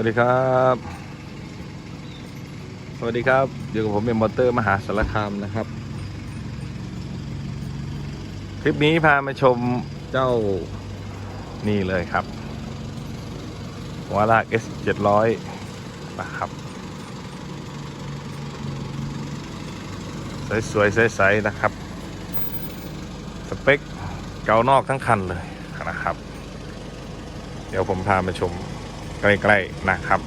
สวัสดีครับ สวัสดีครับ อยู่กับผมเป็นมอเตอร์มหาสารคามนะครับ คลิปนี้พามาชมเจ้านี่เลยครับหัวลาก S 700นะครับ สวยๆใสๆนะครับ สเปคเกานอกทั้งคันเลยนะครับ เดี๋ยวผมพามาชม ใกล้ๆนะครับ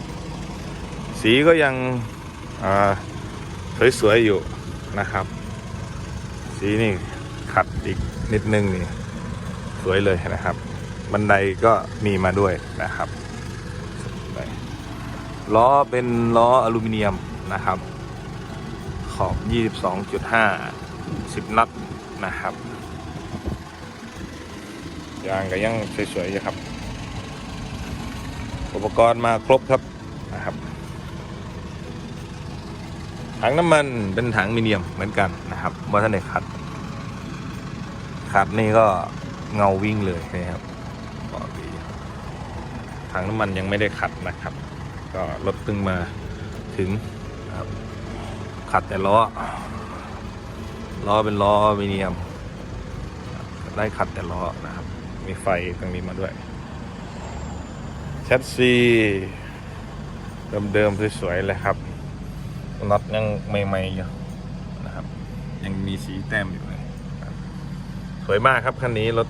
สีก็ยังสวยๆอยู่นะครับ สีนี่ขัดอีกนิดนึงนี่สวยเลยนะครับ บันไดก็มีมาด้วยนะครับล้อเป็นล้ออลูมิเนียมนะครับ ขอบ 22.5 10 นัดนะครับยางก็ยังสวยๆอยู่ครับ อุปกรณ์มาครบครับนะครับ ถังน้ำมันเป็นถังมิเนียมเหมือนกันนะครับว่าท่านไหนขัด ขัดนี่ก็เงาวิ่งเลยนะครับก็ดีถังน้ำมันยังไม่ได้ขัดนะครับ ก็รถเพิ่งมาถึงครับขัดแต่ล้อล้อเป็นล้อมิเนียมได้ขัดแต่ล้อนะครับ มีไฟตรงนี้มาด้วย ชทซีเดิมๆสวยๆเลยครับน็อตยังใหม่ๆอยู่นะครับ ยังมีสีแต้มอยู่เลยสวยมากครับคันนี้รถ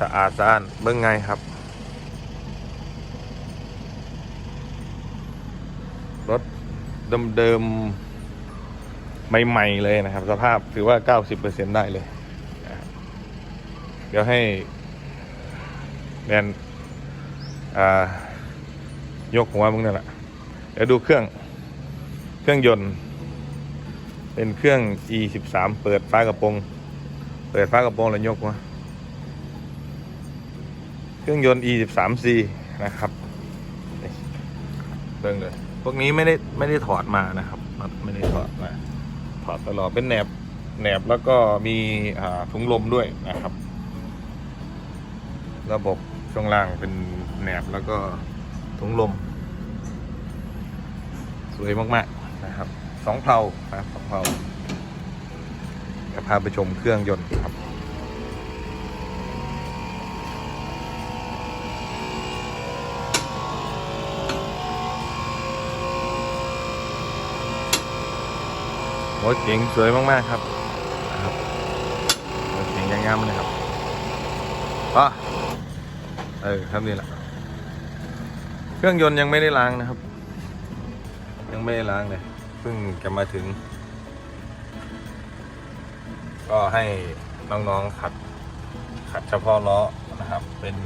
สะอาดสะอ้านเบื้องไงครับ รถเดิมๆใหม่ๆเลยนะครับ สภาพถือว่า 90%ได้เลย เดี๋ยวให้ แนนยกหัวมึงนั่นแหละเดี๋ยวดูเครื่องเครื่องยนต์ เป็นเครื่อง e 1 3 เปิดฟ้ากระโปรงเปิดฟ้ากระโปรงแล้วยกมาเครื่องยนต์ e 1 3 c นะครับเบิ่งเลยพวกนี้ไม่ได้ไม่ได้ถอดมานะครับไม่ได้ถอดมาถอดตลอดเป็นแหนบแหนบแล้วก็มีถุงลมด้วยนะครับ ระบบ ช่วงล่างเป็นแหนบแล้วก็ถุงลม สวยมากๆนะครับสองเพลานะสองเพลาจะพาไปชมเครื่องยนต์ครับรถเก๋งสวยมากๆครับรถเก๋งงามเลยครับอะ เออครับนี่แหละ เครื่องยนต์ยังไม่ได้ล้างนะครับ ยังไม่ได้ล้างเลยเพิ่งจะมาถึง ก็ให้น้องๆขัด ขัดเฉพาะล้อนะครับ เป็น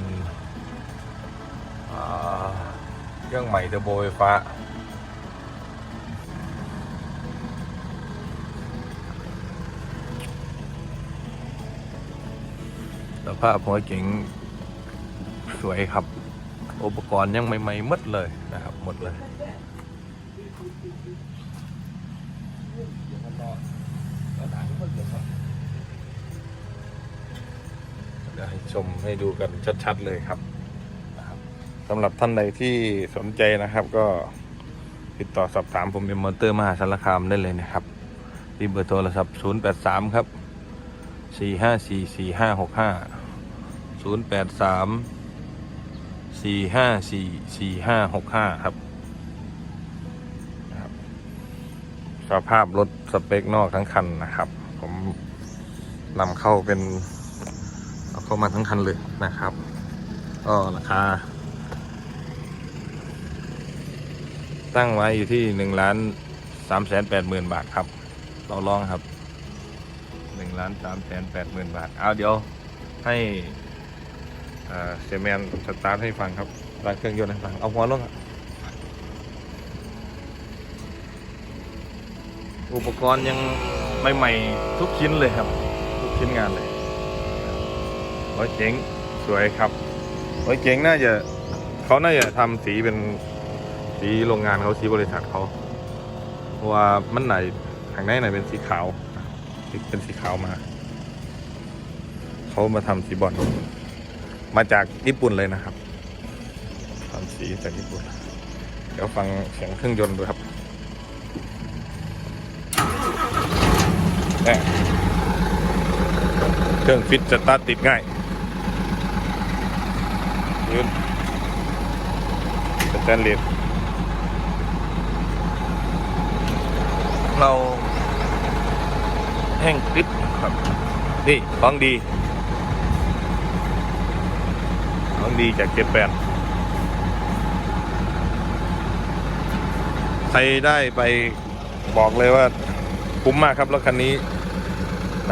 เครื่องใหม่เทอร์โบไฟฟ้าสภาพหัวเก๋ง สวยครับ อุปกรณ์ยังใหม่ๆหมดเลยนะครับ หมดเลยเดี๋ยวให้ชมให้ดูกันชัดๆเลยครับนะครับสำหรับท่านใดที่สนใจนะครับก็ติดต่อสอบถามผมเป็นมอเตอร์มหาสารคามได้เลยนะครับ ที่เบอร์โทรศัพท์ 083 ครับ 454 4565 083 สี่ห้าสี่สี่ห้าหกห้าครับครับ สภาพรถสเปคนอกทั้งคันนะครับ ผมนำเข้าเป็นเอาเข้ามาทั้งคันเลยนะครับก็ราคา ตั้งไว้อยู่ที่หนึ่งล้านสามแสนแปดหมื่นบาทครับ เราลองครับหนึ่งล้านสามแสนแปดหมื่นบาท เอาเดี๋ยวให้ เสียแมนสตาร์ทให้ฟังครับร้านเครื่องยนต์ให้ฟัง เอาหัวลงอุปกรณ์ยังใหม่ๆทุกชิ้นเลยครับ ทุกชิ้นงานเลยโอ้ยเจ๋งสวยครับโอ้ยเจ๋งน่าจะเขาน่าจะทำสีเป็นสีโรงงานเขาสีบริษัทเขาเพราะว่ามันไหนทางในไหนเป็นสีขาว เป็นสีขาวมา เขามาทำสีบอล มาจากญี่ปุ่นเลยนะครับทสีจากญี่ปุ่น เดี๋ยวฟังเสียงเครื่องยนต์ดูครับเครื่องฟิตสตาติดง่ายยืนสแตนเลสเราแห้งกริบครับ นี่ของดี ของดีจากเจแปนใครได้ไปบอกเลยว่าคุ้มมากครับรถคันนี้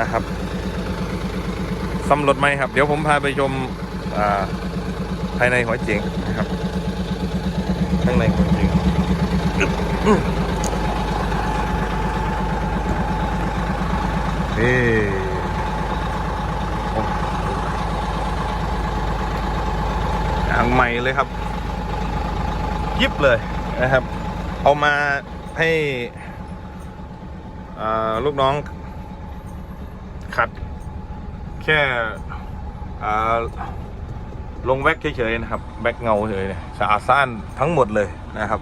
นะครับซ่อมรถไหมครับ เดี๋ยวผมพาไปชมาภายในหัวเจ๋งนะครับ ข้างในหัวเจ๋งนี่โอ้ยางใหม่ เลยครับ ยิบเลยนะครับ เอามาให้ลูกน้องขัด แค่ลงแว็กเฉยๆนะครับแบ็กเงาเฉยสะอาดสะอ้านทั้งหมดเลยนะครับ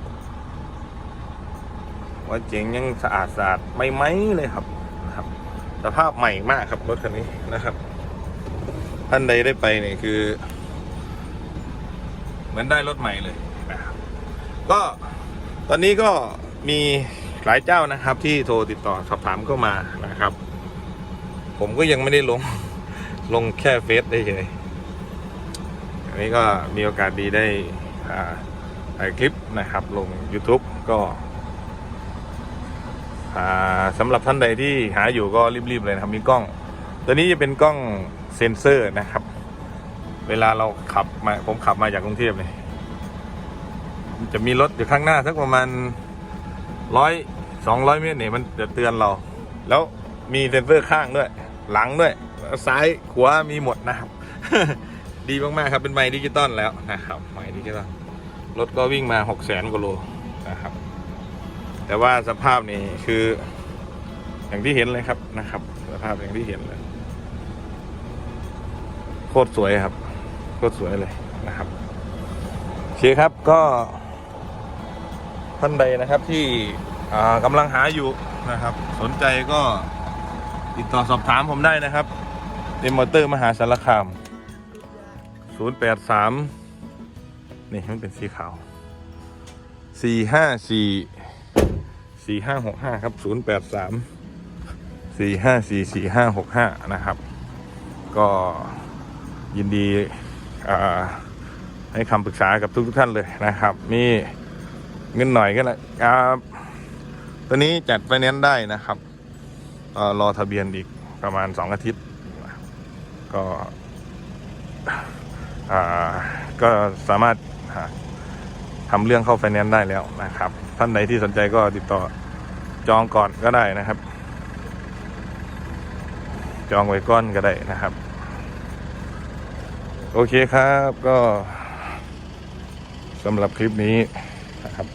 ว่าเจ๋งยังสะอาดสะอาดไม่ไหมเลยครับนะครับ สภาพใหม่มากครับรถคันนี้นะครับ ท่านใดได้ไปเนี่ยคือ เหมือนได้รถใหม่เลยนะครับก็ตอนนี้ก็มีหลายเจ้านะครับ ที่โทรติดต่อสอบถามเข้ามานะครับ ผมก็ยังไม่ได้ลงลงแค่เฟซได้เลยอันนี้ก็มีโอกาสดีได้อ่าถ่ายคลิปนะครับ ลง YouTube ก็อ่าสำหรับท่านใดที่หาอยู่ก็รีบๆเลยนะครับ มีกล้อง ตัวนี้จะเป็นกล้องเซ็นเซอร์นะครับ เวลาเราขับมาผมขับมาจากกรุงเทพเลยจะมีรถอยู่ข้างหน้าสักประมาณร้อยสองร้อยเมตรเนี่ยมันจะเตือนเรา แล้วมีเซ็นเซอร์ข้างด้วย หลังด้วย ซ้ายขวามีหมดนะครับ ดีมากๆครับเป็นไมค์ดิจิตอลแล้วนะครับไมค์ดิจิตอลรถก็วิ่งมาหกแสนกว่าโลนะครับ แต่ว่าสภาพนี่คือ อย่างที่เห็นเลยครับนะครับ สภาพอย่างที่เห็นเลยโคตรสวยครับ โคตรสวยเลยนะครับโอเคครับก็ท่านใดนะครับที่กำลังหาอยู่นะครับ สนใจก็ติดต่อสอบถามผมได้นะครับเดมอเตอร์มหาสารคาม 083 นี่มันเป็นสีขาว 454 4565 ครับ 083 454 4565 นะครับ ก็ยินดี ให้คำปรึกษากับทุกทท่านเลยนะครับ มีเงินหน่อยก็นะครับตัวนี้จัดไฟแนนซ์ได้นะครับอรอทะเบียนอีกประมาณสองอาทิตย์ ก็ก็สามารถทำเรื่องเข้าไฟแนนซ์ได้แล้วนะครับ ท่านใดที่สนใจก็ติดต่อจองก่อนก็ได้นะครับ จองไว้ก้อนก็ได้นะครับ โอเคครับก็สำหรับคลิปนี้นะครับ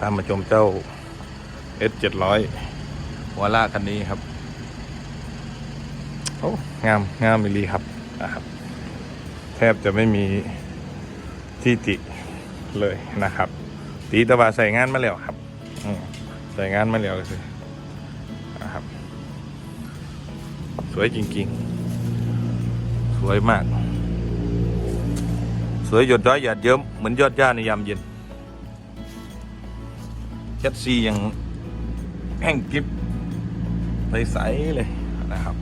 ตามมาชมเจ้า S 7 0 0 หัวลากคันนี้ครับ โอ้งามงามมิลีครับนะครับ แทบจะไม่มีที่ติเลยนะครับ ตีตะวาใส่งานมาแล้วครับใส่งานมาแล้วเลยนะครับ สวยจริง ๆ สวยมาก สวยหยดย้อยหยาดเยิ้มเหมือนยอดหญ้าในยามเย็นแคทซียังแห้งกริบใสๆเลยนะครับ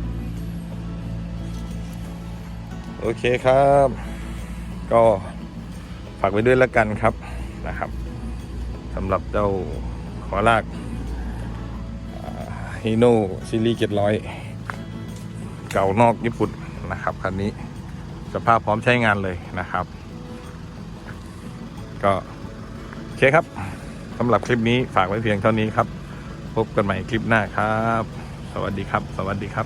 โอเคครับ ก็ฝากไว้ด้วยแล้วกันครับนะครับสำหรับเจ้าขอลากฮิโนซีรีส์เจ็ดร้อยเก่านอกญี่ปุ่น นะครับคันนี้สภาพพร้อมใช้งานเลยนะครับ ก็โอเคครับสำหรับคลิปนี้ฝากไว้เพียงเท่านี้ครับ พบกันใหม่คลิปหน้าครับ สวัสดีครับ สวัสดีครับ